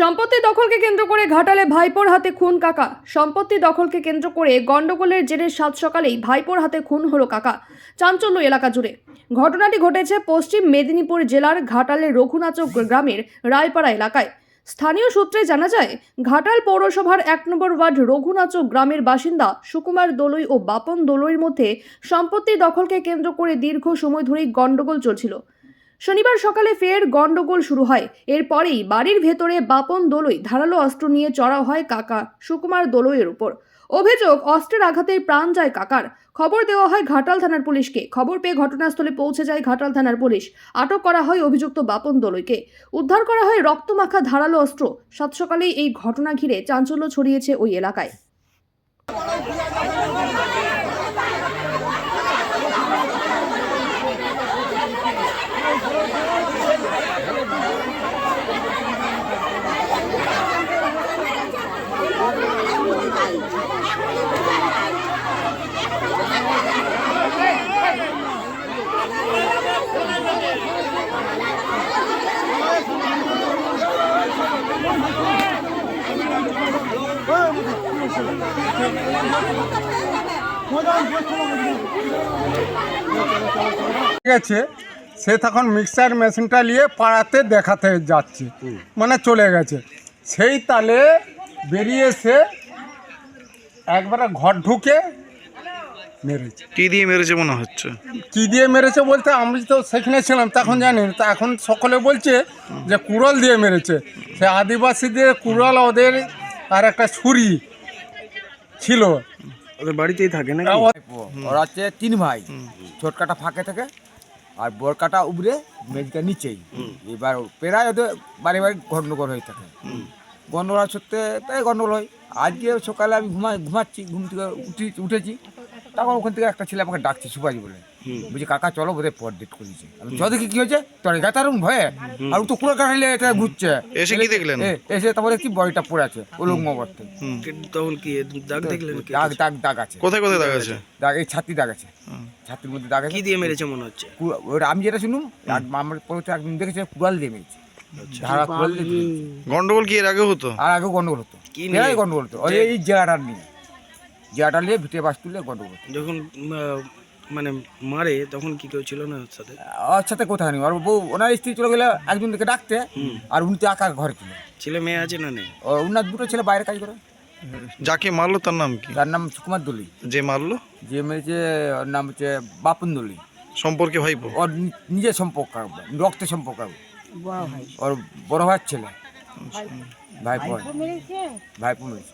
সম্পত্তি দখলকে কেন্দ্র করে ঘাটালে ভাইপোর হাতে খুন কাকা। সম্পত্তি দখলকে কেন্দ্র করে গন্ডগোলের জেরে সাত সকালেই ভাইপোর হাতে খুন হলো কাকা। চাঞ্চল্য এলাকা জুড়ে। ঘটনাটি ঘটেছে পশ্চিম মেদিনীপুর জেলার ঘাটালের রঘুনাচক গ্রামের রায়পাড়া এলাকায়। স্থানীয় সূত্রে জানা যায়, ঘাটাল পৌরসভার এক নম্বর ওয়ার্ড রঘুনাচক গ্রামের বাসিন্দা সুকুমার দোলই ও বাপন দোলইয়ের মধ্যে সম্পত্তি দখলকে কেন্দ্র করে দীর্ঘ সময় ধরেই গন্ডগোল চলছিল। শনিবার সকালে ফের গন্ডগোল শুরু হয়। এরপরেই বাড়ির ভেতরে বাপন দোলই ধারালো অস্ত্র নিয়ে চড়াও হয় কাকা সুকুমার দোলইয়ের উপর। অভিযোগ, অস্ত্রের আঘাতে প্রাণ যায় কাকার। খবর দেওয়া হয় ঘাটাল থানার পুলিশকে। খবর পেয়ে ঘটনাস্থলে পৌঁছে যায় ঘাটাল থানার পুলিশ। আটক করা হয় অভিযুক্ত বাপন দোলইকে। উদ্ধার করা হয় রক্তমাখা ধারালো অস্ত্র। সাত সকালেই এই ঘটনা ঘিরে চাঞ্চল্য ছড়িয়েছে ওই এলাকায়। গেছে সে তখন মিক্সার মেশিনটা নিয়ে পাড়াতে দেখাতে যাচ্ছে। মানে চলে গেছে। সেই তালে বেরিয়ে এসে একবারে ঘর ঢুকে মেরেছে। কি দিয়ে মেরেছে মনে হচ্ছে? কি দিয়ে মেরেছে বলতে আমি তো সেখানে ছিলাম তখন জানি। তা এখন সকলে বলছে যে কুড়াল দিয়ে মেরেছে। সে আদিবাসীদের কুড়াল ওদের আর একটা ছুরি ছিল। ওদের বাড়িতেই থাকে না ওরা হচ্ছে তিন ভাই। ছোটকাটা ফাঁকে থাকে আর বড়কাটা উপরে মেজটা নিচেই। এবার প্রায় ওদের বাড়ি বাড়ি গন্ডগোল হয়ে থাকে। গন্ডগোল হওয়ার সত্ত্বে প্রায় গন্ডগোল হয়। আজকে সকালে আমি ঘুমা ঘুমাচ্ছি ঘুম থেকে উঠি উঠেছি। তখন ওখান থেকে একটা ছেলে আমাকে ডাকছে সুপারি বলে। বলছি কাকা চলো বোধহয় পর ডেট করেছে আমি চ দেখি কি হয়েছে? তোর গাতারুম ভয়ে? আর তো কুড়ো কাটাইলে এটা ঘুরছে। এসে কি দেখলেন? এসে তারপরে কি বডিটা পড়ে আছে উলঙ্গ অবস্থায় তখন কি দাগ দেখলেন দাগ দাগ দাগ আছে। কোথায় কোথায় দাগ আছে? দাগ এই ছাতি দাগ আছে। ছাতির মধ্যে দাগ আছে। কি দিয়ে মেরেছে মনে হচ্ছে? ওটা আমি যেটা শুনুম আর আমার পরে তো একদিন দেখেছি কুড়াল দিয়ে মেরেছে। ধারা কুড়াল দিয়ে গন্ডগোল কি এর আগে হতো? আর আগে গন্ডগোল হতো। কি নিয়ে? প্রায় গন্ডগোল হতো। ওই এই জেলাটা নিয়ে। জেলাটা নিয়ে ভিটে বাস তুলে গন্ডগোল হতো। যখন মানে মারে তখন কি কেউ ছিল না ওর সাথে? ওর সাথে কোথায় নেই? আর বউ ওনার স্ত্রী চলে গেলে একজনকে ডাকতে আর উনি তো একা ঘরে ছিল। ছেলে মেয়ে আছে না নেই? ও ওনার দুটো ছেলে বাইরে কাজ করে। যাকে মারলো তার নাম কি? তার নাম সুকুমার দলি। যে মারলো? যে মেরেছে ওর নাম হচ্ছে বাপন দলি। সম্পর্কে ভাইপো ওর নিজের সম্পর্ক রক্তের সম্পর্ক। ওর বড় ভাইয়ের ছেলে। ভাইপো। ভাইপো মেরেছে?